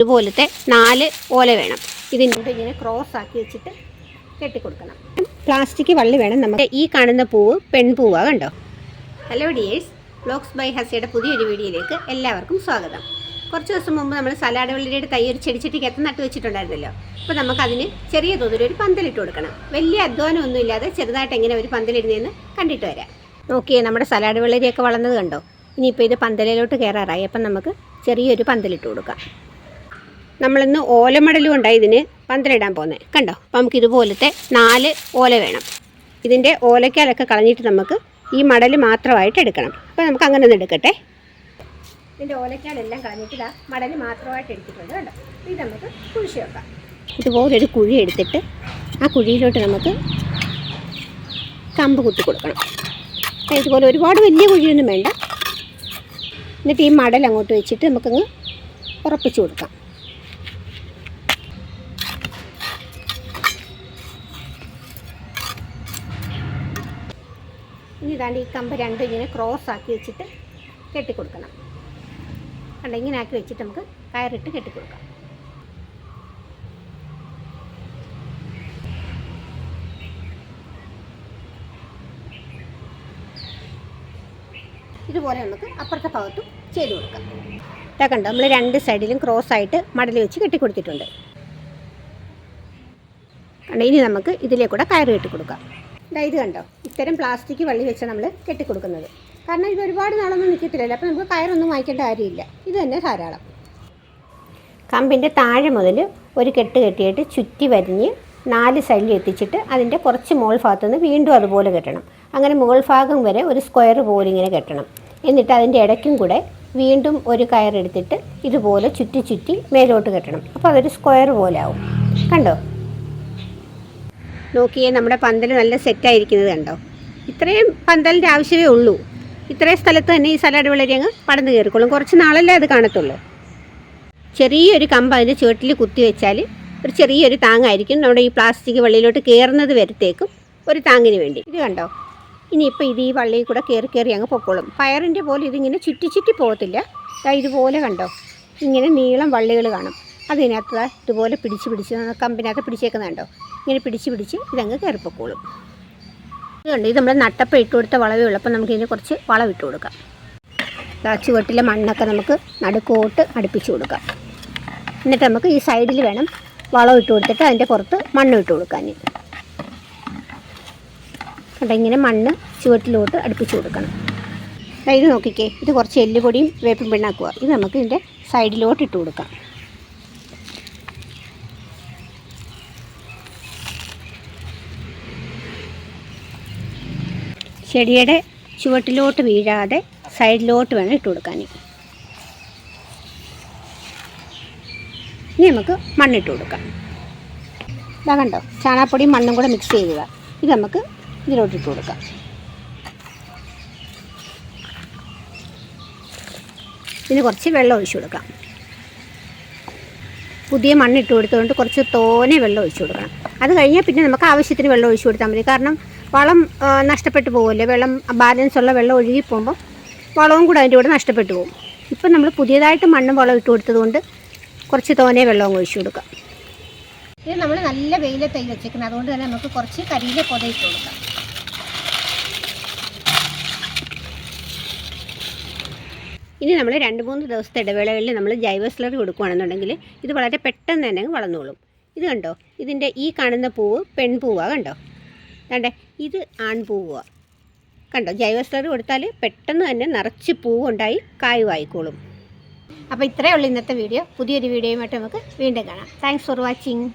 ഇതുപോലത്തെ നാല് ഓല വേണം. ഇതിന്റെ ഇങ്ങനെ ക്രോസ് ആക്കി വെച്ചിട്ട് കെട്ടിക്കൊടുക്കണം. പ്ലാസ്റ്റിക് വള്ളി വേണം നമുക്ക്. ഈ കാണുന്ന പൂവ് പെൺപൂവാ കണ്ടോ? ഹലോ ഡിയേഴ്സ് വ്ലോഗ്സ് ബൈ ഹസിയുടെ പുതിയൊരു വീഡിയോയിലേക്ക് എല്ലാവർക്കും സ്വാഗതം. കുറച്ച് ദിവസം മുമ്പ് നമ്മൾ സലാഡ് വെള്ളരിയുടെ തൈ ഒരു ചെടിച്ചട്ടിക്കകത്ത് നട്ട് വെച്ചിട്ടുണ്ടായിരുന്നല്ലോ. അപ്പോൾ നമുക്കതിന് ചെറിയ തോതിൽ ഒരു പന്തലിട്ട് കൊടുക്കണം. വലിയ അധ്വാനമൊന്നും ഇല്ലാതെ ചെറുതായിട്ട് എങ്ങനെ ഒരു പന്തലിടുന്നതെന്ന് കണ്ടിട്ട് വരാം. നോക്കിയേ നമ്മുടെ സലാഡ് വെള്ളരിയൊക്കെ വളർന്നത് കണ്ടോ? ഇനിയിപ്പോൾ ഇത് പന്തലിലോട്ട് കയറാറായി. അപ്പം നമുക്ക് ചെറിയൊരു പന്തലിട്ട് കൊടുക്കാം. നമ്മളിന്ന് ഓലമടലും ഉണ്ടായി ഇതിന് പന്തലിടാൻ പോകുന്നത് കണ്ടോ? അപ്പം നമുക്ക് ഇതുപോലത്തെ നാല് ഓല വേണം. ഇതിന്റെ ഓലക്കാലൊക്കെ കളഞ്ഞിട്ട് നമുക്ക് ഈ മടൽ മാത്രമായിട്ട് എടുക്കണം. അപ്പോൾ നമുക്ക് അങ്ങനെ ഒന്ന് എടുക്കട്ടെ. ഇതിന്റെ ഓലക്കാലെല്ലാം കളഞ്ഞിട്ട് ഇതാ മടൽ മാത്രമായിട്ട് എടുത്തിട്ടുണ്ട് കണ്ടോ? ഇത് നമുക്ക് കുഴിച്ച് വെക്കാം. ഇതുപോലൊരു കുഴി എടുത്തിട്ട് ആ കുഴിയിലോട്ട് നമുക്ക് കമ്പ് കുത്തി കൊടുക്കണം. ഇതുപോലെ ഒരുപാട് വലിയ കുഴിയൊന്നും വേണ്ട. എന്നിട്ട് ഈ മടൽ അങ്ങോട്ട് വെച്ചിട്ട് നമുക്കങ്ങ് ഉറപ്പിച്ചു കൊടുക്കാം. ഇനി ഇതാണ്ട് ഈ കമ്പ് രണ്ടും ഇങ്ങനെ ക്രോസ് ആക്കി വെച്ചിട്ട് കെട്ടിക്കൊടുക്കണം. കണ്ട ഇങ്ങനെ ആക്കി വെച്ചിട്ട് നമുക്ക് കയറിട്ട് കെട്ടിക്കൊടുക്കാം. ഇതുപോലെ നമുക്ക് അപ്പുറത്തെ ഭാഗത്തും ചെയ്ത് കൊടുക്കാം. ഇതാ കണ്ടോ നമ്മൾ രണ്ട് സൈഡിലും ക്രോസ് ആയിട്ട് മടൽ വെച്ച് കെട്ടിക്കൊടുത്തിട്ടുണ്ട്. കണ്ടോ ഇനി നമുക്ക് ഇതിലേക്കൂടെ കയറ് കെട്ടിക്കൊടുക്കാം. ഇതാ ഇത് കണ്ടോ ഇത്തരം പ്ലാസ്റ്റിക് വള്ളി വെച്ച് നമ്മൾ കെട്ടിക്കൊടുക്കുന്നത്. കാരണം ഇത് ഒരുപാട് നാളൊന്നും നിൽക്കത്തില്ലല്ലോ അപ്പോൾ നമുക്ക് കയറൊന്നും വാങ്ങിക്കേണ്ട കാര്യമില്ല. ഇത് തന്നെ ധാരാളം. കമ്പിന്റെ താഴെ മുതൽ ഒരു കെട്ട് കെട്ടിയിട്ട് ചുറ്റി വരിഞ്ഞ് നാല് സൈഡിൽ എത്തിച്ചിട്ട് അതിന്റെ കുറച്ച് മുകൾ ഭാഗത്തു നിന്ന് വീണ്ടും അതുപോലെ കെട്ടണം. അങ്ങനെ മുകൾ ഭാഗം വരെ ഒരു സ്ക്വയർ പോലെ ഇങ്ങനെ കെട്ടണം. എന്നിട്ട് അതിന്റെ ഇടയ്ക്കും കൂടെ വീണ്ടും ഒരു കയറെടുത്തിട്ട് ഇതുപോലെ ചുറ്റി ചുറ്റി മേലോട്ട് കെട്ടണം. അപ്പോൾ അതൊരു സ്ക്വയർ പോലെ ആവും. കണ്ടോ? നോക്കിയേ നമ്മുടെ പന്തൽ നല്ല സെറ്റായിരിക്കുന്നത് കണ്ടോ? ഇത്രയും പന്തലിന്റെ ആവശ്യമേ ഉള്ളൂ. ഇത്രയും സ്ഥലത്ത് തന്നെ ഈ സലാഡ് വളരെ അങ്ങ് പടന്ന് കയറിക്കോളും. കുറച്ച് നാളല്ലേ അത് കാണത്തുള്ളൂ. ചെറിയൊരു കമ്പ് അതിന്റെ ചുവട്ടിൽ കുത്തി വെച്ചാൽ ഒരു ചെറിയൊരു താങ്ങായിരിക്കും. നമ്മുടെ ഈ പ്ലാസ്റ്റിക് വള്ളിയിലോട്ട് കയറുന്നത് വരത്തേക്കും ഒരു താങ്ങിന് വേണ്ടി. ഇത് കണ്ടോ? ഇനിയിപ്പോൾ ഇത് ഈ വള്ളിയിൽ കൂടെ കയറി കയറി അങ്ങ് പൊക്കോളും. ഫയറിന്റെ പോലെ ഇതിങ്ങനെ ചുറ്റി ചുറ്റി പോകത്തില്ല. ഇതുപോലെ കണ്ടോ? ഇങ്ങനെ നീളം വള്ളികൾ കാണും. അതിനകത്ത് ഇതുപോലെ പിടിച്ച് പിടിച്ച് കമ്പിനകത്ത് പിടിച്ചേക്കുന്നുണ്ടോ ഇങ്ങനെ പിടിച്ച് പിടിച്ച് ഇതങ്ങ് കയറിപ്പൊക്കോളും. കണ്ടോ ഇത് നമ്മൾ നട്ടപ്പം ഇട്ട് കൊടുത്ത വളവേ ഉള്ളൂ. അപ്പം നമുക്ക് ഇതിന് കുറച്ച് വളം ഇട്ട് കൊടുക്കാം ചുവട്ടിലെ മണ്ണൊക്കെ നമുക്ക് നടുക്കോട്ട് അടുപ്പിച്ച് കൊടുക്കാം. എന്നിട്ട് നമുക്ക് ഈ സൈഡിൽ വേണം വളം ഇട്ട് കൊടുത്തിട്ട് അതിന്റെ പുറത്ത് മണ്ണ് ഇട്ട് കൊടുക്കാൻ. കണ്ടോ? ഇങ്ങനെ മണ്ണ് ചുവട്ടിലോട്ട് അടുപ്പിച്ച് കൊടുക്കണം. ഇത് നോക്കിക്കേ. ഇത് കുറച്ച് എല്ലുപൊടിയും വേപ്പിൻ പിണ്ണാക്കുക ഇത് നമുക്ക് ഇതിന്റെ സൈഡിലോട്ട് ഇട്ട് കൊടുക്കാം. ചെടിയുടെ ചുവട്ടിലോട്ട് വീഴാതെ സൈഡിലോട്ട് വേണം ഇട്ട് കൊടുക്കാൻ. ഇനി നമുക്ക് മണ്ണിട്ട് കൊടുക്കാം. ഇതാ കണ്ടോ? ചാണകപ്പൊടിയും മണ്ണും കൂടെ മിക്സ് ചെയ്യുക. ഇത് നമുക്ക് ഇതിലോട്ട് ഇട്ട് കൊടുക്കാം. ഇതിന് കുറച്ച് വെള്ളം ഒഴിച്ചു കൊടുക്കാം. പുതിയ മണ്ണിട്ട് കൊടുത്തുകൊണ്ട് കുറച്ച് തോനെ വെള്ളം ഒഴിച്ചു കൊടുക്കണം. അത് കഴിഞ്ഞാൽ പിന്നെ നമുക്ക് ആവശ്യത്തിന് വെള്ളം ഒഴിച്ചു കൊടുത്താൽ മതി. കാരണം വളം നഷ്ടപ്പെട്ടു പോകുമല്ലേ വെള്ളം ബാലൻസ് ഉള്ള വെള്ളം ഒഴുകി പോകുമ്പോൾ വളവും കൂടെ അതിന്റെ കൂടെ നഷ്ടപ്പെട്ടു പോകും. ഇപ്പം നമ്മൾ പുതിയതായിട്ട് മണ്ണും വളം ഇട്ട് കൊടുത്തതുകൊണ്ട് കുറച്ച് തോനെ വെള്ളവും ഒഴിച്ചു കൊടുക്കാം. ഇത് നമ്മൾ നല്ല വെയിലത്തൈ വെച്ചേക്കുന്നത്. അതുകൊണ്ട് തന്നെ നമുക്ക് കുറച്ച് കരിയില പൊതയിട്ട് കൊടുക്കാം. ഇനി നമ്മൾ രണ്ട് മൂന്ന് ദിവസത്തെ ഇടവേളകളിൽ നമ്മൾ ജൈവ സ്ലറി കൊടുക്കുകയാണെന്നുണ്ടെങ്കിൽ ഇത് വളരെ പെട്ടെന്ന് തന്നെ വളർന്നോളും. ഇത് കണ്ടോ? ഇതിന്റെ ഈ കാണുന്ന പൂവ് പെൺപൂവാണ് കണ്ടോ? കണ്ടേ ഇത് ആൺപൂവാണ് കണ്ടോ ജൈവ സ്ലറി കൊടുത്താൽ പെട്ടെന്ന് തന്നെ നിറച്ച് പൂവുണ്ടായി കായുവായിക്കോളും അപ്പോൾ ഇത്രയേ ഉള്ളൂ ഇന്നത്തെ വീഡിയോ. പുതിയൊരു വീഡിയോയുമായിട്ട് നമുക്ക് വീണ്ടും കാണാം. Thanks for watching